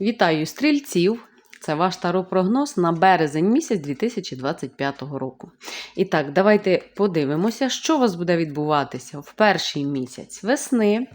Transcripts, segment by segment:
Вітаю стрільців! Це ваш таропрогноз на березень місяць 2025 року. І так, давайте подивимося, що у вас буде відбуватися в перший місяць весни.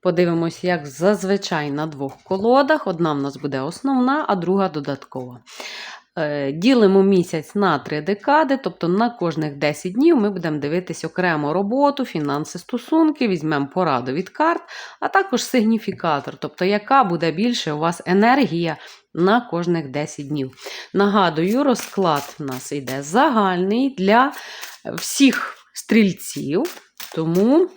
Подивимося, як зазвичай на двох колодах. Одна в нас буде основна, а друга додаткова. Е, Ділимо місяць на три декади, тобто на кожних 10 днів ми будемо дивитись окремо роботу, фінанси, стосунки, візьмемо пораду від карт, а також сигніфікатор, тобто яка буде більше у вас енергія на кожних 10 днів. Нагадую, розклад в нас йде загальний для всіх стрільців, тому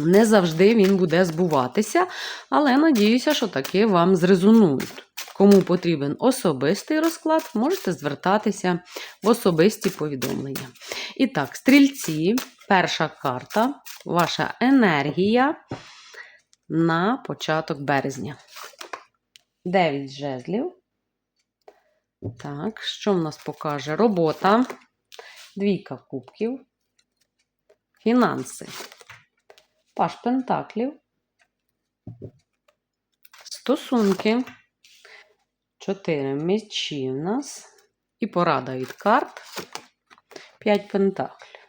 не завжди він буде збуватися, але надіюся, що таки вам зрезонують. Кому потрібен особистий розклад, можете звертатися в особисті повідомлення. І так, стрільці, перша карта, ваша енергія на початок березня. 9 жезлів. Так, що в нас покаже? Робота, двійка кубків, фінанси, паш пентаклів, стосунки. Чотири мечі в нас. І порада від карт. П'ять пентаклів.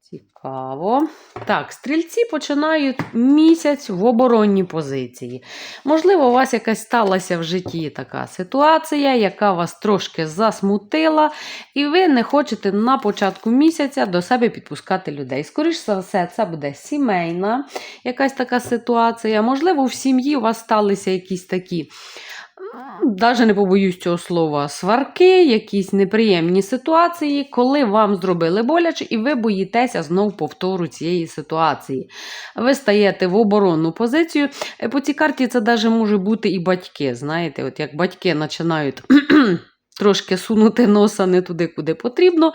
Цікаво. Так, стрільці починають місяць в оборонній позиції. Можливо, у вас якась сталася в житті така ситуація, яка вас трошки засмутила, і ви не хочете на початку місяця до себе підпускати людей. Скоріше за все, це буде сімейна якась така ситуація. Можливо, в сім'ї у вас сталися якісь такі навіть не побоюсь цього слова, сварки, якісь неприємні ситуації, коли вам зробили боляче, і ви боїтеся знов повтору цієї ситуації. Ви стаєте в оборонну позицію. Е, По цій карті це навіть може бути і батьки. Знаєте, от як батьки починають. Трошки сунути носа не туди, куди потрібно.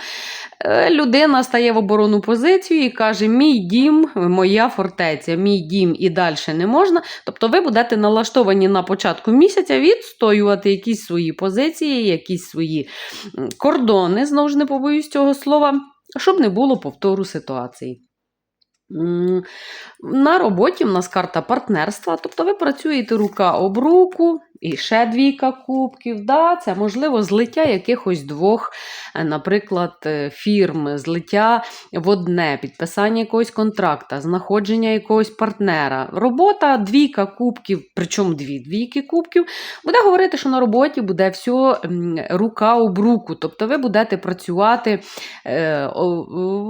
Е, Людина стає в оборонну позицію і каже: Мій дім, моя фортеця, мій дім і далі не можна. Тобто ви будете налаштовані на початку місяця відстоювати якісь свої позиції, якісь свої кордони, знову ж не побоюсь цього слова, щоб не було повтору ситуації. На роботі в нас карта партнерства, тобто ви працюєте рука об руку, і ще двійка кубків. Да? Це можливо злиття якихось двох, е, наприклад, е, фірм, злиття в одне, підписання якогось контракта, знаходження якогось партнера. Робота, двійка кубків, причому дві двійки кубків, буде говорити, що на роботі буде все рука об руку. Тобто ви будете працювати, е,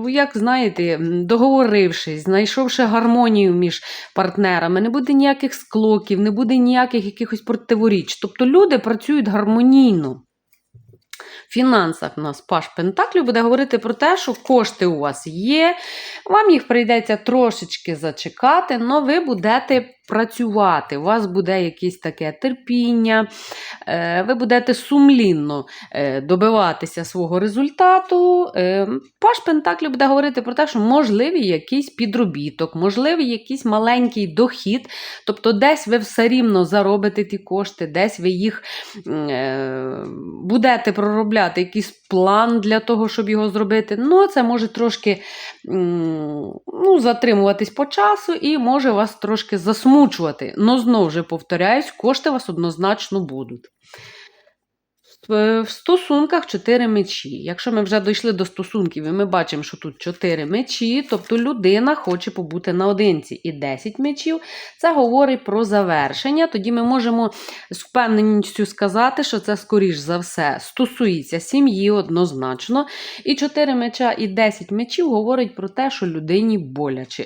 як знаєте, договорившись, знайшовши гармонію між партнерами, не буде ніяких склоків, не буде ніяких якихось противоріч. Тобто люди працюють гармонійно. В фінансах у нас Паш Пентаклю буде говорити про те, що кошти у вас є, вам їх прийдеться трошечки зачекати, але ви будете працювати. У вас буде якесь таке терпіння, е, ви будете сумлінно е, добиватися свого результату. Е, Паш Пентаклів буде говорити про те, що можливий якийсь підробіток, можливий якийсь маленький дохід, тобто десь ви все рівно заробите ті кошти, десь ви їх е, будете проробляти якийсь план для того, щоб його зробити. Ну, це може трошки ну, затримуватись по часу і може вас трошки засмучувати. Но знову ж повторяюсь, кошти вас однозначно будуть. В в стосунках 4 мечі. Якщо ми вже дійшли до стосунків, і ми бачимо, що тут 4 мечі, тобто людина хоче побути наодинці. І 10 мечів це говорить про завершення. Тоді ми можемо з впевненістю сказати, що це, скоріш за все, стосується сім'ї однозначно. І 4 меча і 10 мечів говорить про те, що людині боляче.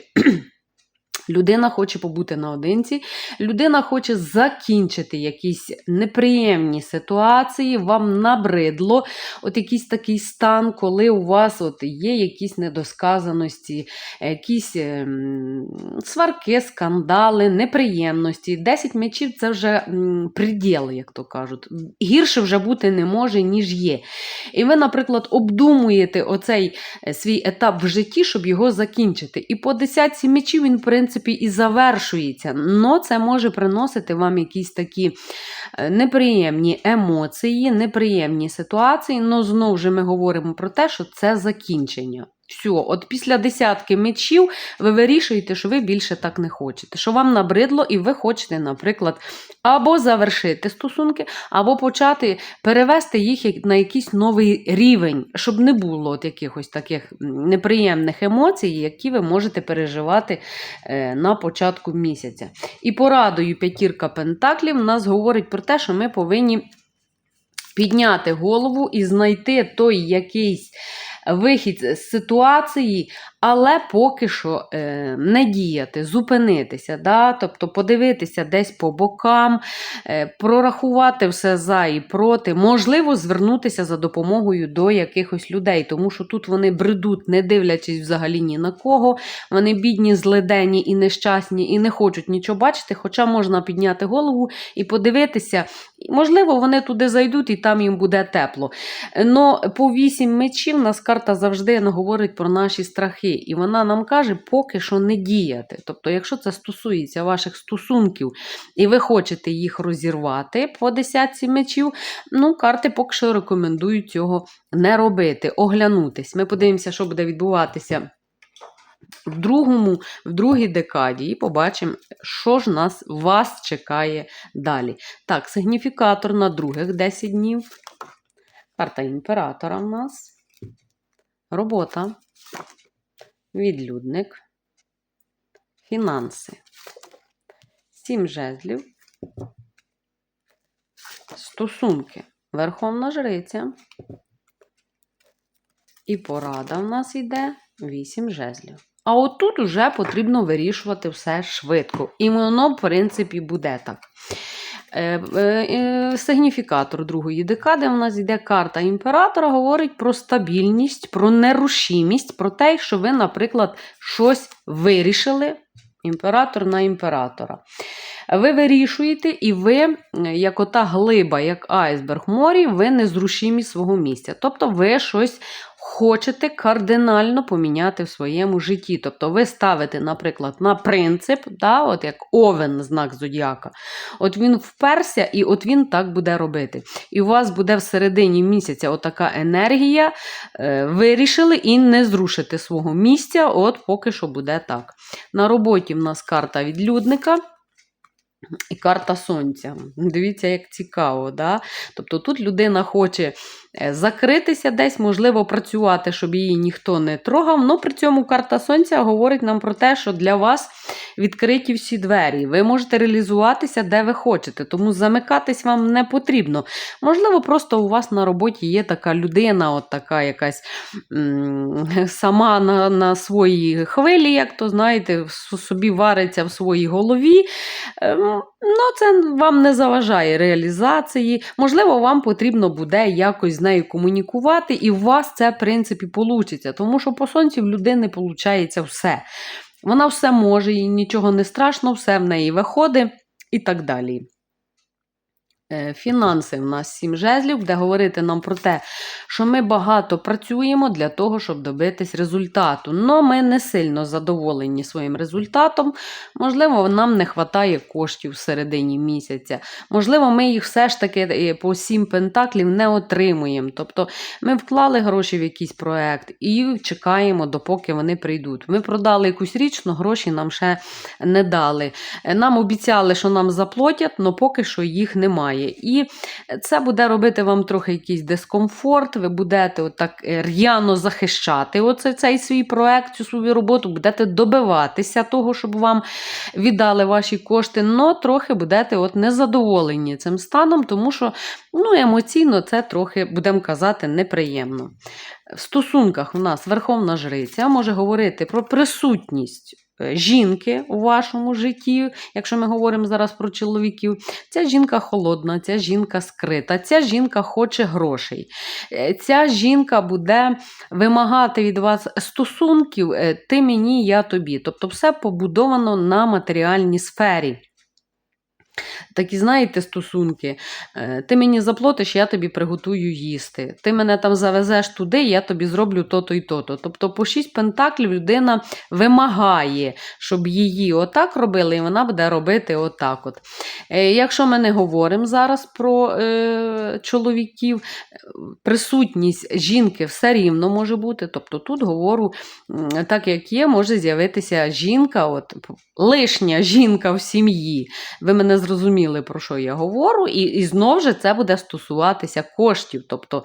Людина хоче побути наодинці, людина хоче закінчити якісь неприємні ситуації, вам набридло от якийсь такий стан, коли у вас от є якісь недосказаності, якісь ем, сварки, скандали, неприємності. 10 мечів це вже приділ, як то кажуть. Гірше вже бути не може, ніж є. І ви, наприклад, обдумуєте оцей е, свій етап в житті, щоб його закінчити. І по десятці мечів він, в принципі, і завершується. Но це може приносити вам якісь такі е, неприємні емоції, неприємні ситуації. Но знову ж ми говоримо про те, що це закінчення. Все, от після десятки мечів ви вирішуєте, що ви більше так не хочете, що вам набридло, і ви хочете, наприклад, або завершити стосунки, або почати перевести їх на якийсь новий рівень, щоб не було от якихось таких неприємних емоцій, які ви можете переживати е, на початку місяця. І порадою п'ятірка пентаклів нас говорить про те, що ми повинні підняти голову і знайти той якийсь вихід з ситуації, але поки що е, не діяти, зупинитися, да? тобто подивитися десь по бокам, е, прорахувати все за і проти, можливо, звернутися за допомогою до якихось людей, тому що тут вони бредуть, не дивлячись взагалі ні на кого. Вони бідні, зледені і нещасні, і не хочуть нічого бачити, хоча можна підняти голову і подивитися. Можливо, вони туди зайдуть і там їм буде тепло. Но по вісім мечів нас карта завжди говорить про наші страхи, і вона нам каже, поки що не діяти. Тобто, якщо це стосується ваших стосунків, і ви хочете їх розірвати по десятці мечів, ну, карти поки що рекомендують цього не робити, оглянутись. Ми подивимося, що буде відбуватися. В другому, в другій декаді, і побачимо, що ж нас вас чекає далі. Так, сигніфікатор на других 10 днів. Карта імператора в нас. Робота. Відлюдник. Фінанси. Сім жезлів. Стосунки. Верховна жриця. І порада в нас йде 8 жезлів. А отут уже потрібно вирішувати все швидко. І воно, в принципі, буде так. Е, е, Сигніфікатор другої декади у нас йде карта імператора, говорить про стабільність, про нерушимість, про те, що ви, наприклад, щось вирішили. Імператор на імператора. Ви вирішуєте, і ви, е, як ота глиба, як айсберг морі, ви незрушимі свого місця. Тобто ви щось хочете кардинально поміняти в своєму житті. Тобто ви ставите, наприклад, на принцип, да, от як овен знак зодіака. От він вперся, і от він так буде робити. І у вас буде в середині місяця отака енергія. Е, вирішили і не зрушити свого місця, от поки що буде так. На роботі в нас карта відлюдника. І карта сонця. Дивіться, як цікаво. Да? Тобто тут людина хоче закритися десь, можливо, працювати, щоб її ніхто не трогав. але при цьому карта сонця говорить нам про те, що для вас відкриті всі двері. Ви можете реалізуватися, де ви хочете, тому замикатись вам не потрібно. Можливо, просто у вас на роботі є така людина, от така якась сама на, на своїй хвилі, як то знаєте, собі вариться в своїй голові. Ем, Ну, це вам не заважає реалізації. Можливо, вам потрібно буде якось з нею комунікувати, і у вас це, в принципі, вийде. Тому що по сонці в людини виходить все. Вона все може, їй нічого не страшно, все в неї виходить і так далі. Е, Фінанси в нас сім жезлів, буде говорити нам про те, що ми багато працюємо для того, щоб добитись результату. Но ми не сильно задоволені своїм результатом. Можливо, нам не вистачає коштів в середині місяця. Можливо, ми їх все ж таки е, по сім пентаклів не отримуємо. Тобто ми вклали гроші в якийсь проект і чекаємо, допоки вони прийдуть. Ми продали якусь річ, але гроші нам ще не дали. Е, Нам обіцяли, що нам заплатять, але поки що їх немає. І це буде робити вам трохи якийсь дискомфорт. Ви будете отак е, р'яно захищати оце, цей свій проект, цю свою роботу, будете добиватися того, щоб вам віддали ваші кошти, але трохи будете от незадоволені цим станом, тому що ну, емоційно це трохи, будемо казати, неприємно. В стосунках у нас Верховна Жриця може говорити про присутність жінки у вашому житті, якщо ми говоримо зараз про чоловіків. Ця жінка холодна, ця жінка скрита, ця жінка хоче грошей. Е, Ця жінка буде вимагати від вас стосунків е, ти мені, я тобі. Тобто все побудовано на матеріальній сфері. Такі, знаєте, стосунки. Е, Ти мені заплатиш, я тобі приготую їсти. Ти мене там завезеш туди, я тобі зроблю то-то і то-то. Тобто, по шість пентаклів людина вимагає, щоб її отак робили, і вона буде робити отак. От. Е, Якщо ми не говоримо зараз про е, чоловіків, е, присутність жінки все рівно може бути. Тобто тут говорю, так як є, може з'явитися жінка, от, лишня жінка в сім'ї. Ви мене зрозуміли, про що я говорю, і, і знову ж це буде стосуватися коштів. Тобто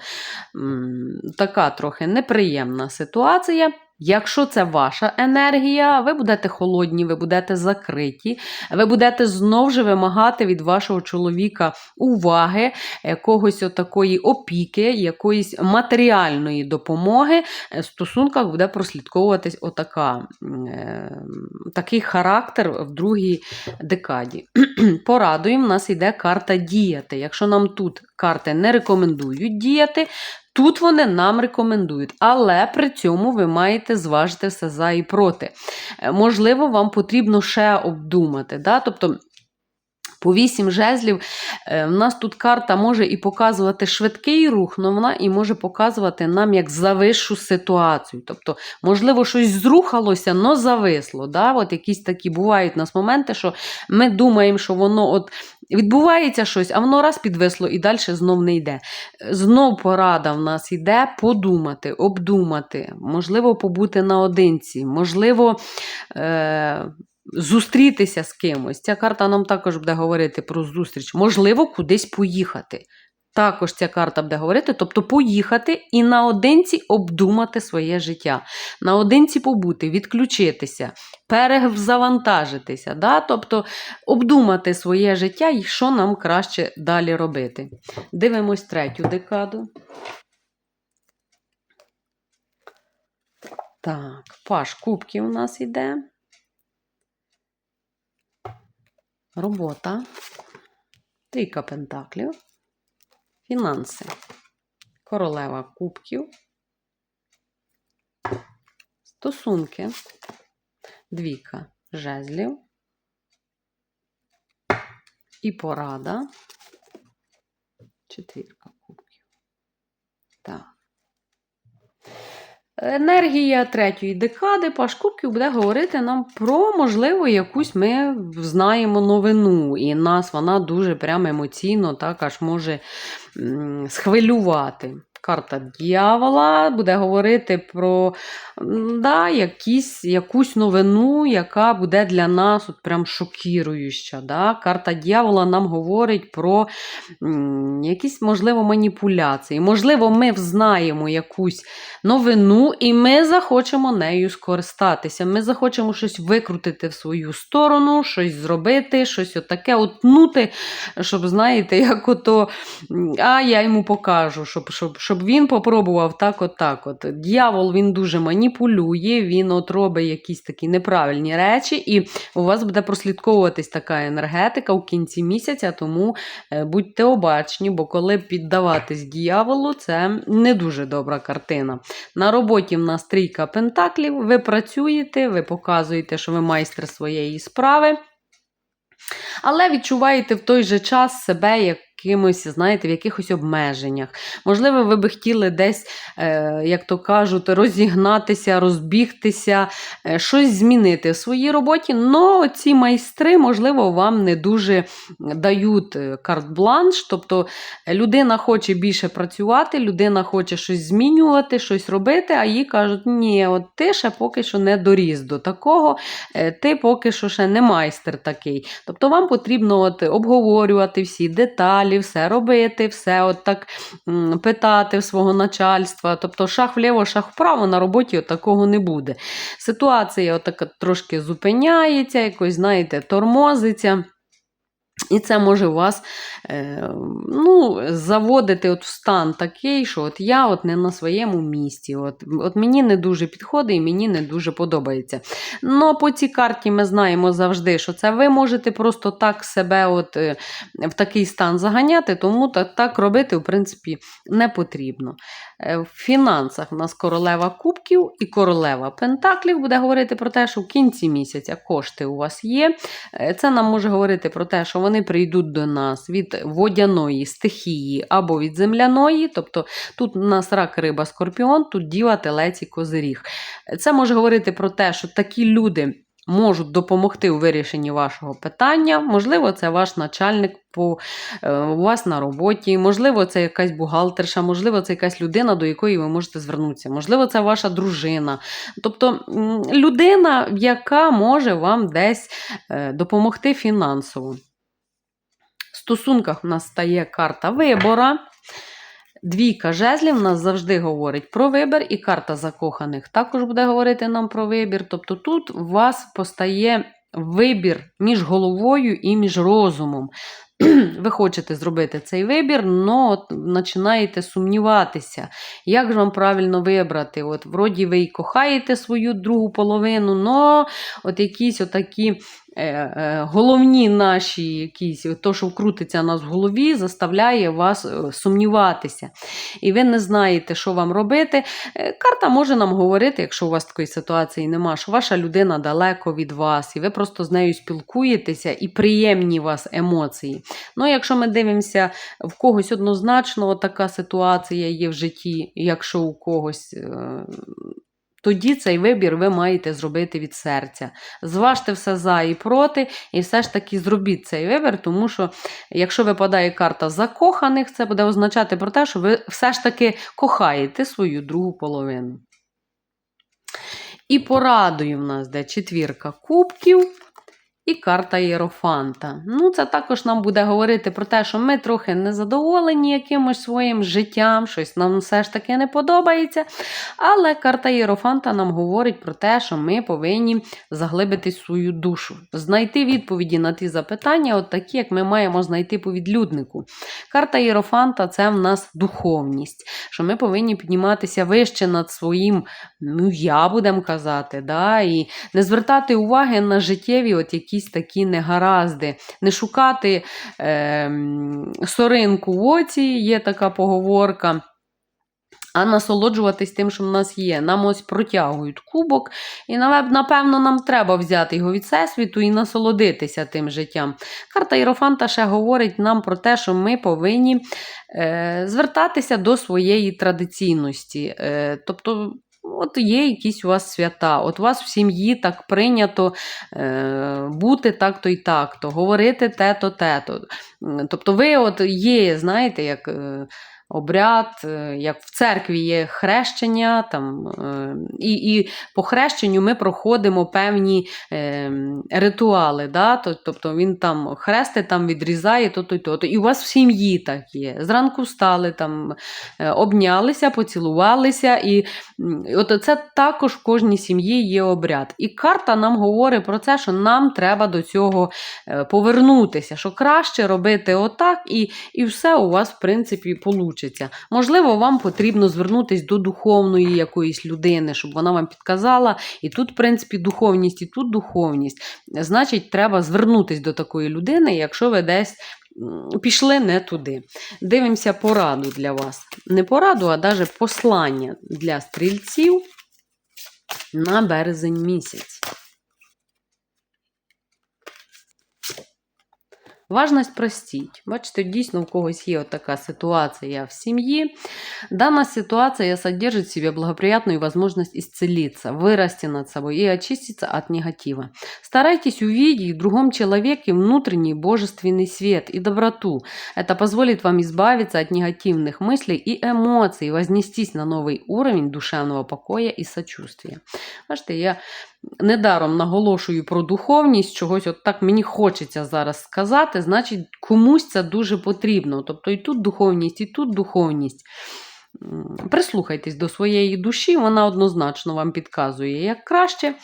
така трохи неприємна ситуація. Якщо це ваша енергія, ви будете холодні, ви будете закриті, ви будете знову ж вимагати від вашого чоловіка уваги, якогось отакої опіки, якоїсь матеріальної допомоги. Е, В стосунках буде прослідковуватись отака, е, такий характер в другій декаді. Порадуємо, в нас йде карта діяти. Якщо нам тут карти не рекомендують діяти, Тут вони нам рекомендують, але при цьому ви маєте зважити все за і проти. Е, Можливо, вам потрібно ще обдумати. Да? Тобто, по вісім жезлів е, в нас тут карта може і показувати швидкий рух, але вона і може показувати нам як зависшу ситуацію. Тобто, можливо, щось зрухалося, але зависло. Да? От якісь такі бувають у нас моменти, що ми думаємо, що воно от відбувається щось, а воно раз підвисло і далі знов не йде. Знов порада в нас йде подумати, обдумати, можливо, побути наодинці, можливо. Е- Зустрітися з кимось. Ця карта нам також буде говорити про зустріч. Можливо, кудись поїхати. Також ця карта буде говорити, тобто поїхати і наодинці обдумати своє життя, наодинці побути, відключитися, перезавантажитися, да? тобто обдумати своє життя і що нам краще далі робити. Дивимось третю декаду. Так, паш кубків у нас іде. Робота, трійка пентаклів, фінанси, королева кубків, стосунки, двійка жезлів. І порада, четвірка кубків. Так. Енергія третьої декади Паш Кубків буде говорити нам про, можливо, якусь ми знаємо новину, і нас вона дуже прямо емоційно так аж може схвилювати. Карта дьявола буде говорити про да, якісь, якусь новину, яка буде для нас от прям шокіруюча. Да? Карта дьявола нам говорить про м, якісь, можливо, маніпуляції. Можливо, ми взнаємо якусь новину, і ми захочемо нею скористатися. Ми захочемо щось викрутити в свою сторону, щось зробити, щось отаке отнути, щоб, знаєте, як ото, а я йому покажу, щоб, щоб, щоб він попробував так, от так. От. Д'явол він дуже маніпулює, він от робить якісь такі неправильні речі, і у вас буде прослідковуватись така енергетика в кінці місяця, тому е, будьте обачні, бо коли піддаватись дьяволу, це не дуже добра картина. На роботі в нас трійка пентаклів, ви працюєте, ви показуєте, що ви майстер своєї справи. Але відчуваєте в той же час себе якимось, знаєте, в якихось обмеженнях. Можливо, ви би хотіли десь, е, як то кажуть, розігнатися, розбігтися, е, щось змінити в своїй роботі. але ці майстри, можливо, вам не дуже дають е, карт-бланш. Тобто людина хоче більше працювати, людина хоче щось змінювати, щось робити, а їй кажуть, ні, от ти ще поки що не доріс до такого, ти поки що ще не майстер такий. Тобто вам потрібно от обговорювати всі деталі, все робити, все от так питати в свого начальства. Тобто шах вліво, шах вправо на роботі от такого не буде. Ситуація отака трошки зупиняється, якось, знаєте, тормозиться. І це може вас е, ну, заводити от в стан такий, що от я от не на своєму місці. От, от Мені не дуже підходить і мені не дуже подобається. Ну, по цій карті ми знаємо завжди, що це ви можете просто так себе от, е, в такий стан заганяти, тому так, так робити, в принципі, не потрібно. Е, В фінансах у нас королева кубків і королева пентаклів буде говорити про те, що в кінці місяця кошти у вас є. Е, Це нам може говорити про те, що вони прийдуть до нас від водяної стихії або від земляної. Тобто тут у нас рак, риба, скорпіон, тут діва, телець і козиріг. Е, Це може говорити про те, що такі люди. Можуть допомогти у вирішенні вашого питання. Можливо, це ваш начальник по, е, у вас на роботі, можливо, це якась бухгалтерша, можливо, це якась людина, до якої ви можете звернутися. Можливо, це ваша дружина. Тобто людина, яка може вам десь е, допомогти фінансово. В стосунках у нас стає карта вибора. Двійка жезлів нас завжди говорить про вибір, і карта закоханих також буде говорити нам про вибір. Тобто тут у вас постає вибір між головою і між розумом. Ви хочете зробити цей вибір, але починаєте сумніватися, як ж вам правильно вибрати. От, вроді ви і кохаєте свою другу половину, але от якісь отакі головні наші, якісь, то, що вкрутиться нас в голові, заставляє вас е, сумніватися. І ви не знаєте, що вам робити. Е, Карта може нам говорити, якщо у вас такої ситуації нема, що ваша людина далеко від вас, і ви просто з нею спілкуєтеся, і приємні вас емоції. Ну, якщо ми дивимося, в когось однозначно така ситуація є в житті, якщо у когось. Тоді цей вибір ви маєте зробити від серця. Зважте все за і проти, і все ж таки зробіть цей вибір, тому що якщо випадає карта закоханих, це буде означати про те, що ви все ж таки кохаєте свою другу половину. І порадою в нас де четвірка кубків і карта Єрофанта. Ну, це також нам буде говорити про те, що ми трохи незадоволені якимось своїм життям, щось нам все ж таки не подобається. Але карта Єрофанта нам говорить про те, що ми повинні заглибити свою душу, знайти відповіді на ті запитання, от такі, як ми маємо знайти по відлюднику. Карта Єрофанта це в нас духовність, що ми повинні підніматися вище над своїм, ну, я будемо казати, да, і не звертати уваги на життєві от якісь такі негаразди, не шукати е, соринку в оці, є така поговорка. А насолоджуватись тим, що в нас є. Нам ось протягують кубок, і напевно нам треба взяти його від всесвіту і насолодитися тим життям. Карта Єрофанта ще говорить нам про те, що ми повинні е, звертатися до своєї традиційності. Е, тобто, от є якісь у вас свята, от у вас в сім'ї так прийнято е, бути так-то і так-то, говорити те-то, те-то. Тобто, ви от є, знаєте, як. е, Обряд, е, як в церкві є хрещення, там, е, і, і по хрещенню ми проходимо певні е, ритуали. Да? Тобто він там хрести там відрізає то-то, то-то. І у вас в сім'ї так є. Зранку встали, там, обнялися, поцілувалися. І от це також в кожній сім'ї є обряд. І карта нам говорить про це, що нам треба до цього повернутися, що краще робити отак, і, і все у вас, в принципі, вийде. Можливо, вам потрібно звернутися до духовної якоїсь людини, щоб вона вам підказала. І тут, в принципі, духовність, і тут духовність. Значить, треба звернутися до такої людини, якщо ви десь. Пішли не туди. Дивимося пораду для вас. Не пораду, а навіть послання для стрільців на березень місяць. Важність простіть. Бачите, дійсно у когось є така ситуація в семье. Данная ситуация содержит в себе благоприятную возможность исцелиться, вырасти над собой и очиститься от негатива. Старайтесь увидеть в другом человеке внутренний божественный свет и доброту. Это позволит вам избавиться от негативных мыслей и эмоций, вознестись на новый уровень душевного покоя и сочувствия. Бачите, я недаром наголошую про духовність, чогось от так мені хочеться зараз сказати, значить, комусь це дуже потрібно. Тобто і тут духовність, і тут духовність. Прислухайтесь до своєї душі, вона однозначно вам підказує, як краще.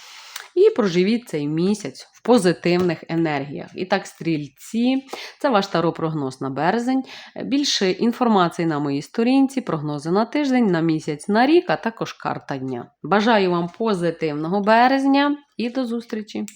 І проживіть цей місяць в позитивних енергіях. І так, стрільці, це ваш таро-прогноз на березень. Більше інформації на моїй сторінці, прогнози на тиждень, на місяць, на рік, а також карта дня. Бажаю вам позитивного березня і до зустрічі!